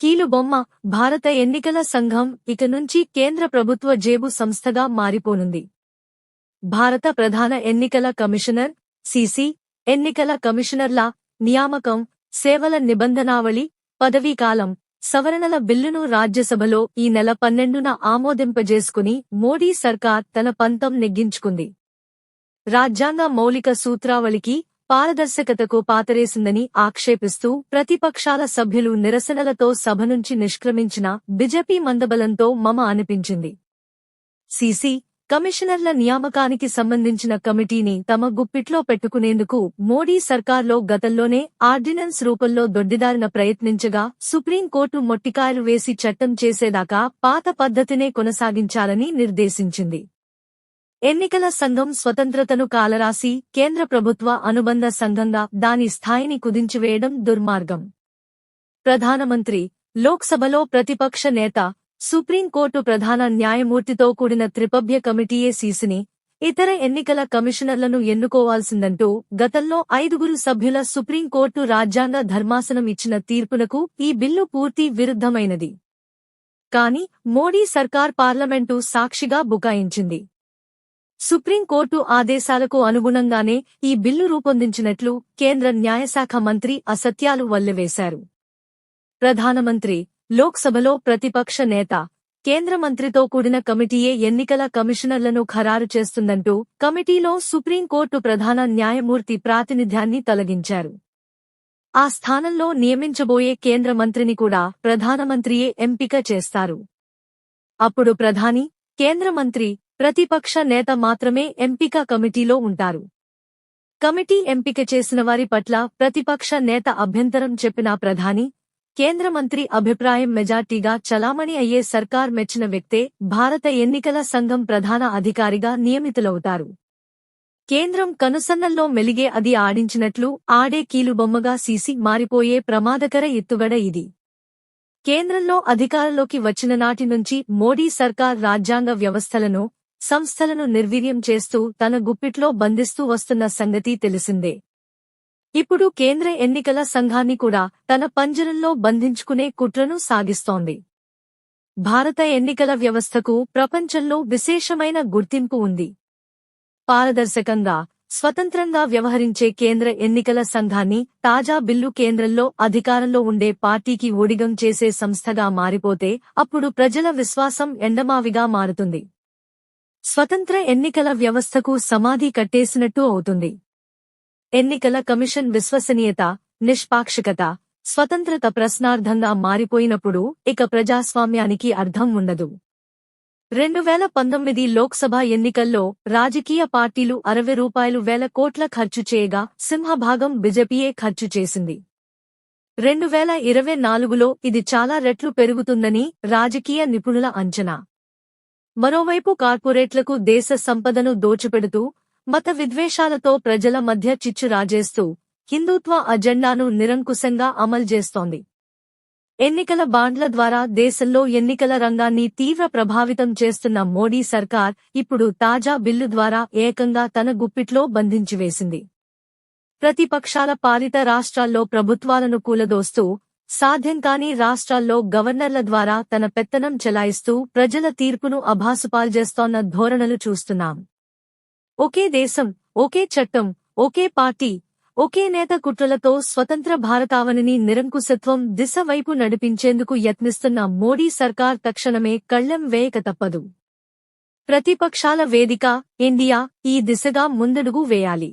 కీలుబొమ్మ భారత ఎన్నికల సంఘం ఇక నుంచి కేంద్ర ప్రభుత్వ జేబు సంస్థగా మారిపోనుంది. భారత ప్రధాన ఎన్నికల కమిషనర్ సిసి ఎన్నికల కమిషనర్ల నియామకం సేవల నిబంధనావళి పదవీకాలం సవరణల బిల్లును రాజ్యసభలో ఈ నెల పన్నెండున ఆమోదింపజేసుకుని మోడీ సర్కార్ తన పంతం నెగ్గించుకుంది. రాజ్యాంగ మౌలిక సూత్రావళికి పారదర్శకతకు పాతరేసిందని ఆక్షేపిస్తూ ప్రతిపక్షాల సభ్యులు నిరసనలతో సభ నుంచి నిష్క్రమించిన బిజెపి మందబలంతో మమ అనిపించింది. సిసి కమిషనర్ల నియామకానికి సంబంధించిన కమిటీని తమ గుప్పిట్లో పెట్టుకునేందుకు మోడీ సర్కార్లో గతంలోనే ఆర్డినెన్స్ రూపంలో దొడ్డిదారిన ప్రయత్నించగా సుప్రీంకోర్టు మొట్టికాయలు వేసి చట్టం చేసేదాకా పాత పద్ధతినే కొనసాగించాలని నిర్దేశించింది. ఎన్నికల సంఘం స్వతంత్రతను కాలరాసి కేంద్ర ప్రభుత్వ అనుబంధ సంఘంగా దాని స్థాయిని కుదించివేయడం దుర్మార్గం. ప్రధానమంత్రి లోక్సభలో ప్రతిపక్ష నేత సుప్రీంకోర్టు ప్రధాన న్యాయమూర్తితో కూడిన త్రిపభ్య కమిటీయే సీసిని ఇతర ఎన్నికల కమిషనర్లను ఎన్నుకోవాల్సిందంటూ గతంలో ఐదుగురు సభ్యుల సుప్రీంకోర్టు రాజ్యాంగ ధర్మాసనం ఇచ్చిన తీర్పునకు ఈ బిల్లు పూర్తి విరుద్ధమైనది. కాని మోడీ సర్కార్ పార్లమెంటు సాక్షిగా బుకాయించింది. సుప్రీంకోర్టు ఆదేశాలకు అనుగుణంగానే ఈ బిల్లు రూపొందించినట్లు కేంద్ర న్యాయశాఖ మంత్రి అసత్యాలు వల్లెవేశారు. ప్రధానమంత్రి లోక్సభలో ప్రతిపక్ష నేత కేంద్ర మంత్రితో కూడిన కమిటీయే ఎన్నికల కమిషనర్లను ఖరారు చేస్తుందంటూ కమిటీలో సుప్రీంకోర్టు ప్రధాన న్యాయమూర్తి ప్రాతినిధ్యాన్ని తొలగించారు. ఆ స్థానంలో నియమించబోయే కేంద్ర మంత్రిని కూడా ప్రధానమంత్రియే ఎంపిక చేస్తారు. అప్పుడు ప్రధాని కేంద్ర మంత్రి ప్రతిపక్ష నేత మాత్రమే ఎంపిక కమిటీలో ఉంటారు. కమిటీ ఎంపిక చేసిన వారి పట్ల ప్రతిపక్ష నేత అభ్యంతరం చెప్పిన ప్రధాని కేంద్ర మంత్రి అభిప్రాయం మెజార్టీగా చలామణి అయ్యే సర్కార్ మెచ్చిన వ్యక్తే భారత ఎన్నికల సంఘం ప్రధాన అధికారిగా నియమితులవుతారు. కేంద్రం కనుసన్నల్లో మెలిగే అది ఆడించినట్లు ఆడే కీలుబొమ్మగా సీసి మారిపోయే ప్రమాదకర ఎత్తుగడ ఇది. కేంద్రంలో అధికారంలోకి వచ్చిన నాటి నుంచి మోడీ సర్కార్ రాజ్యాంగ వ్యవస్థలను సంస్థలను నిర్వీర్యం చేస్తూ తన గుప్పిట్లో బంధిస్తూ వస్తున్న సంగతి తెలిసిందే. ఇప్పుడు కేంద్ర ఎన్నికల సంఘాన్ని కూడా తన పంజరంలో బంధించుకునే కుట్రను సాగిస్తోంది. భారత ఎన్నికల వ్యవస్థకు ప్రపంచంలో విశేషమైన గుర్తింపు ఉంది. పారదర్శకంగా స్వతంత్రంగా వ్యవహరించే కేంద్ర ఎన్నికల సంఘాన్ని తాజా బిల్లు కేంద్రంలో అధికారంలో ఉండే పార్టీకి ఓడిగం చేసే సంస్థగా మారిపోతే అప్పుడు ప్రజల విశ్వాసం ఎండమావిగా మారుతుంది. స్వతంత్ర ఎన్నికల వ్యవస్థకు సమాధి కట్టేసినట్టు అవుతుంది. ఎన్నికల కమిషన్ విశ్వసనీయత నిష్పాక్షికత స్వతంత్రత ప్రశ్నార్థంగా మారిపోయినప్పుడు ఇక ప్రజాస్వామ్యానికి అర్థం ఉండదు. రెండు వేల పంతొమ్మిది లోక్సభ ఎన్నికల్లో రాజకీయ పార్టీలు అరవై రూపాయలు వేల కోట్ల ఖర్చు చేయగా సింహభాగం బిజెపియే ఖర్చు చేసింది. రెండు వేల ఇరవై నాలుగులో ఇది చాలా రెట్లు పెరుగుతుందని రాజకీయ నిపుణుల అంచనా. మరోవైపు కార్పొరేట్లకు దేశ సంపదను దోచిపెడుతూ మత విద్వేషాలతో ప్రజల మధ్య చిచ్చు రాజేస్తూ హిందూత్వ అజెండాను నిరంకుశంగా అమలు చేస్తోంది. ఎన్నికల బాండ్ల ద్వారా దేశంలో ఎన్నికల రంగాన్ని తీవ్ర ప్రభావితం చేస్తున్న మోడీ సర్కార్ ఇప్పుడు తాజా బిల్లు ద్వారా ఏకంగా తన గుప్పిట్లో బంధించివేసింది. ప్రతిపక్షాల పాలిత రాష్ట్రాల్లో ప్రభుత్వాలను కూలదోస్తూ సాధ్యం కాని రాష్ట్రాల్లో గవర్నర్ల ద్వారా తన పెత్తనం చెలాయిస్తూ ప్రజల తీర్పును అభాసుపాల్జేస్తోన్న ధోరణులు చూస్తున్నాం. ఒకే దేశం ఒకే చట్టం ఒకే పార్టీ ఒకే నేత కుట్రలతో స్వతంత్ర భారతావనిని నిరంకుశత్వం దిశ వైపు నడిపించేందుకు యత్నిస్తున్న మోడీ సర్కార్ తక్షణమే కళ్ళెం వేయక తప్పదు. ప్రతిపక్షాల వేదిక ఇండియా ఈ దిశగా ముందడుగు వేయాలి.